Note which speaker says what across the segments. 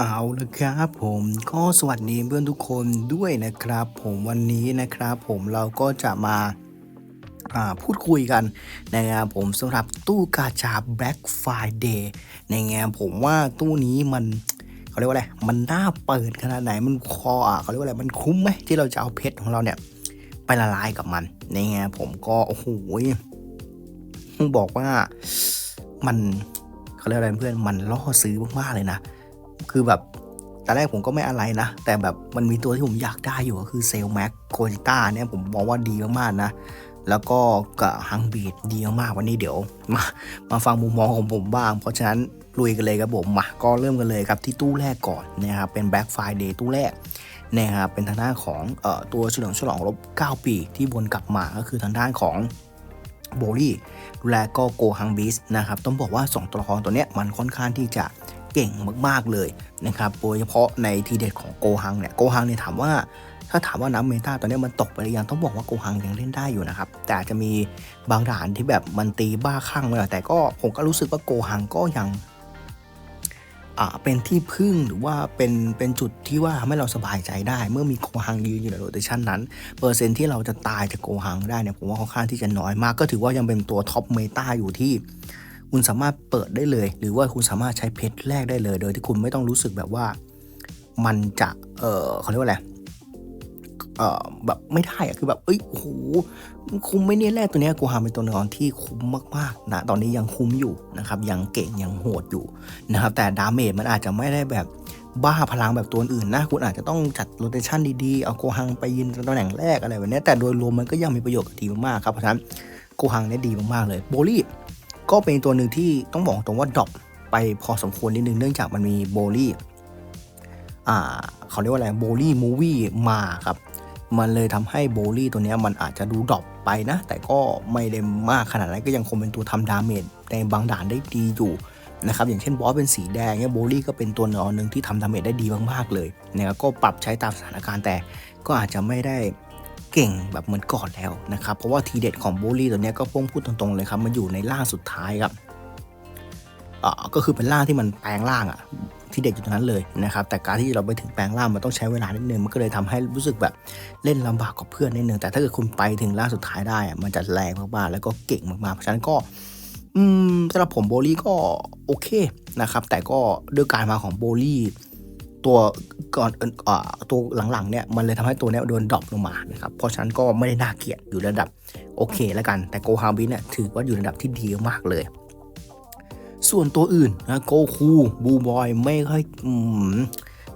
Speaker 1: เอาละครับผมก็สวัสดีเพื่อนทุกคนด้วยนะครับ ผมวันนี้นะครับ ผมเราก็จะมาาพูดคุยกันนะครับผมสำหรับตู้กาชา Black Friday ในงานผมว่าตู้นี้มันเขาเรียกว่าอะไรมันน่าเปิดขนาดไหนมันคอเขาเรียกว่าอะไรมันคุ้มไหมที่เราจะเอาเพชรของเราเนี่ยไปละลายกับมัน ในงานผมก็โอ้โหต้องบอกว่ามันเขาเรียกอะไรเพื่อนมันล่อซื้อมากๆเลยนะ คือแบบตอนแรกผมก็ไม่อะไรนะ แต่แบบมันมีตัวที่ผมอยากได้อยู่ก็คือเซลแม็กโคจิต้าเนี่ยผมมองว่าดีมากๆนะ แล้วก็กับฮังบีดดีมากๆวันนี้เดี๋ยวมามาฟังมุมมองของผมบ้าง เพราะฉะนั้นลุยกันเลยครับผมมาก็เริ่มกันเลยครับที่ตู้แรกก่อนนะครับเป็น Black Friday ตู้แรกนะครับเป็นทางด้านของออตัวเฉลิมฉลองรบ 9 ปีที่วนกลับมาก็คือทางด้านของโบลี่และก็โกฮังบิสนะครับต้องบอกว่า 2 ตัวละครตัวเนี้ยมันค่อนข้างที่จะ เก่งมากๆเลยนะครับโดยเฉพาะในทีเด็ดของโกฮังเนี่ยโกฮังเนี่ยถามว่าถ้าถามว่าน้ำเมตาตอนนี้มันตกไปหรือยังต้องบอกว่าโกฮังยังเล่นได้อยู่นะครับ แต่จจะมีบางด่านที่แบบมันตีบ้าคลั่งไปหน่อยแต่ก็ผมก็รู้สึกว่าโกฮังก็ยังอ่าเป็นที่พึ่งหรือว่าเป็นเป็นจุดที่ว่าทำให้เราสบายใจได้ เมื่อมีโกฮังยืนอยู่ในโรเตชันนั้น เปอร์เซ็นที่เราจะตายจากโกฮังได้เนี่ยผมว่าค่อนข้างที่จะน้อยมาก ก็ถือว่ายังเป็นตัวท็อปเมตาอยู่ที่ คุณสามารถเปิดได้เลย หรือว่าคุณสามารถใช้เพชรแลกได้เลย โดยที่คุณไม่ต้องรู้สึกแบบว่า มันจะ เออเขาเรียกว่าอะไรเออแบบไม่ได้อะคือแบบ เอ้ยโอ้โหคุ้มไม่เนี่ยแรกตัวเนี้ยกูหาเป็นตัวละครที่คุ้มมากๆนะตอนนี้ยังคุ้มอยู่นะครับ ยังเก่งยังโหดอยู่นะครับ แต่ดาเมจมันอาจจะไม่ได้แบบบ้าพลังแบบตัวอื่นนะ คุณอาจจะต้องจัดโรเตชันดีๆ เอาโกฮังไปยืนตำแหน่งแรกอะไรแบบนี้แต่โดยรวมมันก็ยังมีประโยชน์กับทีมมากๆครับ เพราะฉะนั้นโกฮังเนี่ยดีมากๆเลย โบลี่ ก็เป็นตัวหนึ่งที่ต้องบอกตรงว่าดรอปไปพอสมควรนิดนึงเนื่องจากมันมีโบลี่อ่าเขาเรียกว่าอะไรโบลี่มูวี่มาครับ มันเลยทำให้โบลี่ตัวนี้มันอาจจะดูดรอปไปนะ แต่ก็ไม่ได้มากขนาดนั้นก็ยังคงเป็นตัวทำดาเมจในบางด่านได้ดีอยู่นะครับอย่างเช่นบอสเป็นสีแดงเนี่ยโบลี่ก็เป็นตัวนอนหนึ่งที่ทำดาเมจได้ดีมากๆเลยนะครับก็ปรับใช้ตามสถานการณ์แต่ก็อาจจะไม่ได้ เก่งแบบเหมือนก่อนแล้วนะครับ เพราะว่าทีเด็ดของโบลี่ตัวนี้ก็พ้งพูดตรงๆเลยครับมันอยู่ในล่างสุดท้ายครับอ่าก็คือเป็นล่างที่มันแปลงล่างอะที่เด็ดอยู่ตรงนั้นเลยนะครับ แต่การที่เราไปถึงแปลงล่างมันต้องใช้เวลานิดนึงมันก็เลยทำให้รู้สึกแบบเล่นลำบากกับเพื่อนนิดนึงแต่ถ้าเกิดคุณไปถึงล่างสุดท้ายได้อะมันจะแรงมากๆแล้วก็เก่งมากๆเพราะฉะนั้นก็อืมสำหรับผมโบลี่ก็โอเคนะครับ แต่ก็ด้วยการมาของโบลี่ ตัวก่อนอตัวหลังๆเนี่ยมันเลยทำให้ตัวเนี้ยโดนดรอปลงมานะครับเพราะฉะนั้นก็ไม่ได้น่าเกลียดอยู่ระดับโอเคแล้วกัน แต่โกฮาบินเนี่ยถือว่าอยู่ระดับที่ดีมากเลย ส่วนตัวอื่นนะโกคูบูบอยไม่ค่อย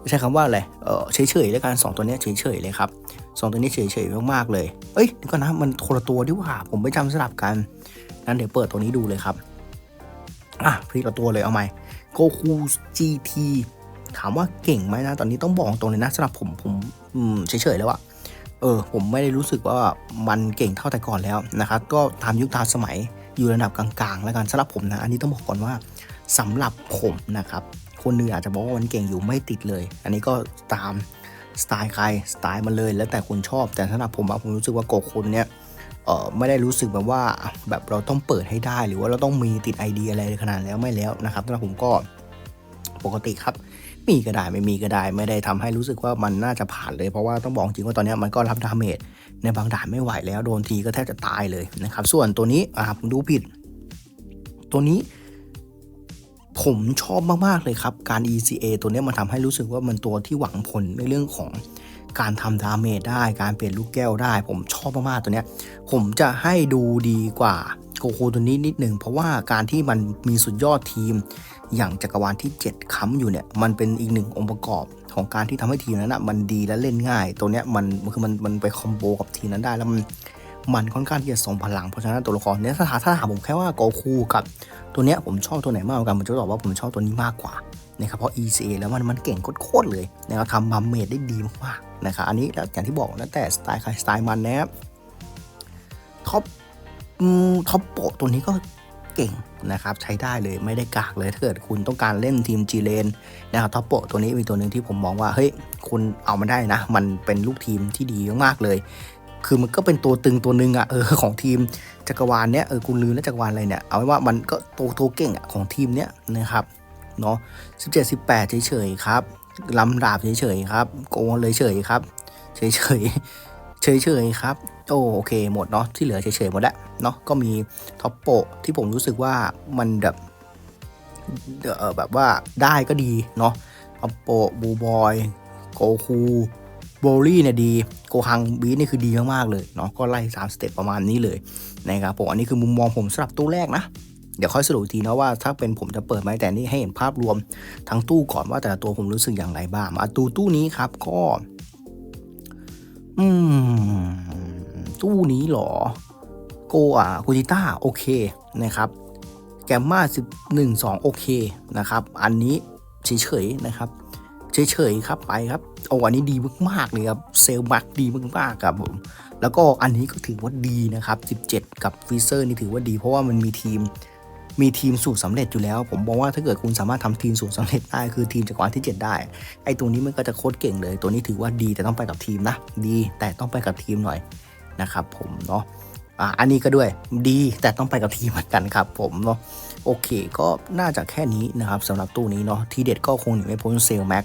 Speaker 1: ใช้คำว่าอะไรเออเฉยๆแล้วกันสองตัวเนี้ยเฉยๆเลยครับสองตัวนี้เฉยๆมากๆเลยเอ้ยก่อนะมันคนละตัวดีกว่าผมไปจำสลับกันนั้นเดี๋ยวเปิดตัวนี้ดูเลยครับอะพลิกตัวเลยเอาไหมโกคู GT ถามว่าเก่งไหมนะ ตอนนี้ต้องบอกตรงเลยนะสำหรับผมผมเฉยๆแล้วอะเออผมไม่ได้รู้สึกว่ามันเก่งเท่าแต่ก่อนแล้วนะครับ ก็ตามยุคตามสมัยอยู่ระดับกลางๆ แล้วกันสำหรับผมนะ อันนี้ต้องบอกก่อนว่าสำหรับผมนะครับ คนหนึงอาจจะบอกว่ามันเก่งอยู่ไม่ติดเลย อันนี้ก็ตามสไตล์ใครสไตล์มันเลย แล้วแต่คุณชอบแต่สำหรับผมอะผมรู้สึกว่าโกคูเนี่ยเออไม่ได้รู้สึกแบบว่าแบบเราต้องเปิดให้ได้ หรือว่าเราต้องมีติดไอเดียอะไรขนาดแล้วไม่แล้วนะครับแล้วผมก็ปกติครับ มีก็ได้ไม่มีก็ได้ไม่ได้ทำให้รู้สึกว่ามันน่าจะผ่านเลยเพราะว่าต้องบอกจริงว่าตอนนี้มันก็รับดาเมจในบางด่านไม่ไหวแล้วโดนทีก็แทบจะตายเลยนะครับส่วนตัวนี้อ่าผมดูผิด ตัวนี้ผมชอบมาก ๆ เลยครับ การ ECA ตัวนี้มันทำให้รู้สึกว่ามันตัวที่หวังผลในเรื่องของการทำดาเมจได้ การเปลี่ยนลูกแก้วได้ ผมชอบมาก ๆ ตัวนี้ผมจะให้ดูดีกว่าโกโคตัวนี้นิดหนึ่งเพราะว่าการที่มันมีสุดยอดทีม อย่างจักรวาลที่ 7 ค้ำอยู่เนี่ย มันเป็นอีกหนึ่งองค์ประกอบของการที่ทำให้ทีมนั้นนะมันดีและเล่นง่าย ตัวเนี้ยมันคือมันมันไปคอมโบกับทีมนั้นได้แล้วมันมันค่อนข้างที่จะทรงพลัง เพราะฉะนั้นตัวละครเนี้ยถ้าถามถ้าถามผมแค่ว่าโกคูกับตัวเนี้ยผมชอบตัวไหนมากกว่ากันผมจะตอบว่าผมชอบตัวนี้มากกว่านะครับเพราะ ECA แล้วมันมันเก่งโคตรเลยนะครับทำมัมเมดได้ดีมากๆนะครับอันนี้แล้วอย่างที่บอกแล้วแต่สไตล์ใครสไตล์มันนะครับท็อปท็อปโปะตัวนี้ก็ เก่งนะครับใช้ได้เลยไม่ได้กากเลยถ้าเกิดคุณต้องการเล่นทีมจีเลนนะครับท็อปโปตัวนี้มีตัวหนึ่งที่ผมมองว่าเฮ้ยคุณเอามาได้นะ มันเป็นลูกทีมที่ดีมากๆเลย คือมันก็เป็นตัวตึงตัวหนึ่งอะเออของทีมจักรวาลเนี้ยเออคุณลืมแล้วจักรวาลอะไรเนี่ยเอาไว้ว่ามันก็ตัวตัวเก่งอะของทีมเนี้ยนะครับเนาะ17 18เฉยๆครับลำดาบเฉยๆครับโกงเลยเฉยครับเฉยๆ เฉยๆครับโอโอเคหมดเนาะที่เหลือเฉยๆหมดแล้วเนาะก็มีท็อปโปที่ผมรู้สึกว่ามันแบบแบบว่าได้ก็ดีเนาะท็อปโปบูบอยโกคูโบลี่เนี่ยดีโกฮังบีนี่คือดีมากๆเลยเนาะก็ไล่3สเต็ปประมาณนี้เลยนะครับผมอันนี้คือมุมมองผมสำหรับตู้แรกนะเดี๋ยวค่อยสรุปทีนะว่าถ้าเป็นผมจะเปิดไหมแต่นี่ให้เห็นภาพรวมทั้งตู้ก่อนว่าแต่ละตัวผมรู้สึกอย่างไรบ้างมาตู้ตู้นี้ครับก็ อืม ตู้นี้หรอ โกอะกูจิต้า โอเค นะครับ แกมมาสิบหนึ่งสองโอเค นะครับ อันนี้เฉยๆนะครับ เฉยๆครับไปครับโอ้อันนี้ดีมากๆเลยครับ เซลมักดีมากๆครับผม แล้วก็อันนี้ก็ถือว่าดีนะครับ 17 กับฟิเซอร์นี่ถือว่าดีเพราะว่ามันมีทีม มีทีมสูตรสำเร็จอยู่แล้ว ผมบอกว่าถ้าเกิดคุณสามารถทำทีมสูตรสำเร็จได้คือทีมจักรวาลที่ 7 ได้ ไอ้ตัวนี้มันก็จะโคตรเก่งเลย ตัวนี้ถือว่าดีแต่ต้องไปกับทีมนะ ดีแต่ต้องไปกับทีมหน่อยนะครับผมเนาะอะอันนี้ก็ด้วยดีแต่ต้องไปกับทีมเหมือนกันครับผมเนาะโอเคก็น่าจะแค่นี้นะครับสำหรับตู้นี้เนาะทีเด็ดก็คงหนีไม่พ้นเซลแม็ก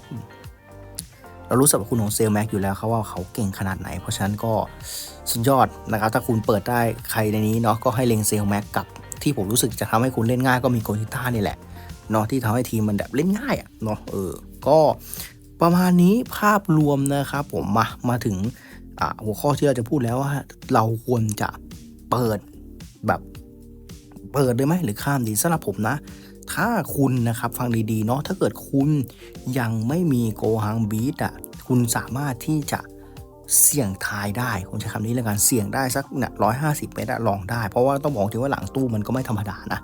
Speaker 1: เรารู้สรรพคุณของเซลแม็กอยู่แล้วครับว่าเขาเก่งขนาดไหน เพราะฉะนั้นก็สุดยอดนะครับ ถ้าคุณเปิดได้ใครในนี้เนาะก็ให้เล็งเซลแม็กกับ ที่ผมรู้สึกจะทำให้คุณเล่นง่ายก็มีโกลิต้านี่แหละเนาะที่ทำให้ทีมมันแบบเล่นง่ายอะเนาะเออก็ประมาณนี้ภาพรวมนะครับผมมามาถึงอ่าหัวข้อที่เราจะพูดแล้วว่า เราควรจะเปิดแบบเปิดเลยไหมหรือข้ามดีสำหรับผมนะ ถ้าคุณนะครับฟังดีๆเนาะถ้าเกิดคุณยังไม่มีโกฮังบีทอะคุณสามารถที่จะ เสี่ยงทายได้ผมใช้คำนี้แล้วกันเสี่ยงได้สักเนี่ยร้อยห้าสิบเมตรลองได้ เพราะว่าต้องบอกถึงว่าหลังตู้มันก็ไม่ธรรมดานะ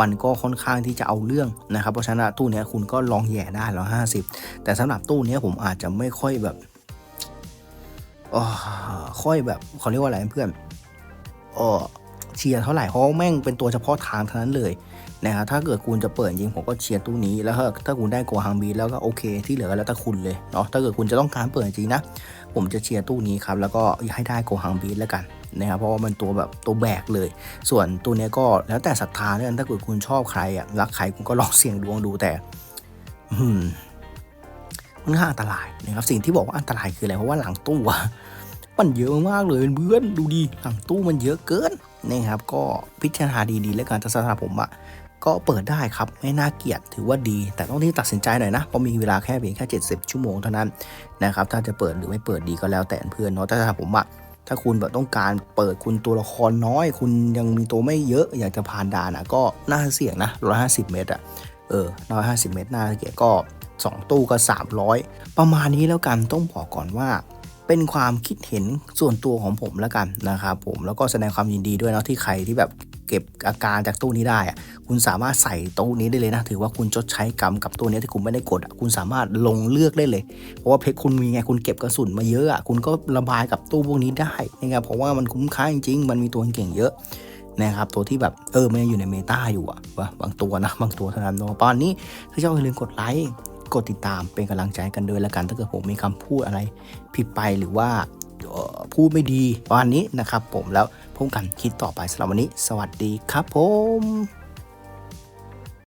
Speaker 1: มันก็ค่อนข้างที่จะเอาเรื่องนะครับเพราะฉะนั้นตู้เนี้ยคุณก็ลองแย่ได้ร้อยห้าสิบแต่สำหรับตู้เนี้ยผมอาจจะไม่ค่อยแบบอค่อยแบบเขาเรียกว่าอะไรเพื่อนเออเชียร์เท่าไหร่เพราะว่าแม่งเป็นตัวเฉพาะทางเท่านั้นเลย นะครับถ้าเกิดคุณจะเปิดจริงผมก็เชียร์ตู้นี้แล้วถ้าถ้าคุณได้โกฮังบีแล้วก็โอเค ที่เหลือก็แล้วแต่คุณเลยเนาะถ้าเกิดคุณจะต้องการเปิดจริงนะ ผมจะเชียร์ตู้นี้ครับแล้วก็ให้ได้โกฮังบีแล้วกันนะครับเพราะว่ามันตัวแบบตัวแบกเลย ส่วนตัวนี้ก็แล้วแต่ศรัทธาเนี่ยถ้าเกิดคุณชอบใครอะรักใครคุณก็ลองเสี่ยงดวงดูแต่อืมมันค่อนข้างอันตรายนะครับสิ่งที่บอกว่าอันตรายคืออะไรเพราะว่าหลังตู้อะมันเยอะมากเลยเพื่อนดูดีหลังตู้มันเยอะเกินนะครับก็พิจารณาดีๆแล้วกันแต่สำหรับผมอะ ก็เปิดได้ครับ ไม่น่าเกลียดถือว่าดี แต่ต้องที่ตัดสินใจหน่อยนะเพราะมีเวลาแค่เพียงแค่ 70 ชั่วโมงเท่านั้นนะครับถ้าจะเปิดหรือไม่เปิดดีก็แล้วแต่เพื่อนเนาะแต่ถ้าผมอะถ้าคุณแบบต้องการเปิดคุณตัวละครน้อย คุณยังมีตัวไม่เยอะอยากจะผ่านด่านอะก็น่าเสี่ยงนะ 150 เมตรอะเออ 150 เมตรน่าเกลียดก็ 2 ตู้ก็ 300 ประมาณนี้แล้วกันต้องบอกก่อนว่า เป็นความคิดเห็นส่วนตัวของผมแล้วกันนะครับผมแล้วก็แสดงความยินดีด้วยเนาะที่ใครที่แบบเก็บอาการจากตู้นี้ได้ คุณสามารถใส่ตู้นี้ได้เลยนะ ถือว่าคุณชดใช้กรรมกับตัวนี้ที่คุณไม่ได้กด คุณสามารถลงเลือกได้เลย เพราะว่าเพชรคุณมีไงคุณเก็บกระสุนมาเยอะอะคุณก็ระบายกับตู้พวกนี้ได้นะครับเพราะว่ามันคุ้มค่าจริงๆ มันมีตัวเก่งเยอะนะครับตัวที่แบบเออมันอยู่ในเมตาอยู่อะวะบางตัวนะบางตัวเท่านั้นเนาะตอนนี้ถ้าชอบอย่าลืมกดไลค์ กดติดตามเป็นกำลังใจกันด้วยละกัน ถ้าเกิดผมมีคำพูดอะไรผิดไปหรือว่าพูดไม่ดีวันนี้นะครับผมแล้วพบกันคลิดต่อไปสำหรับวันนี้ สวัสดีครับผม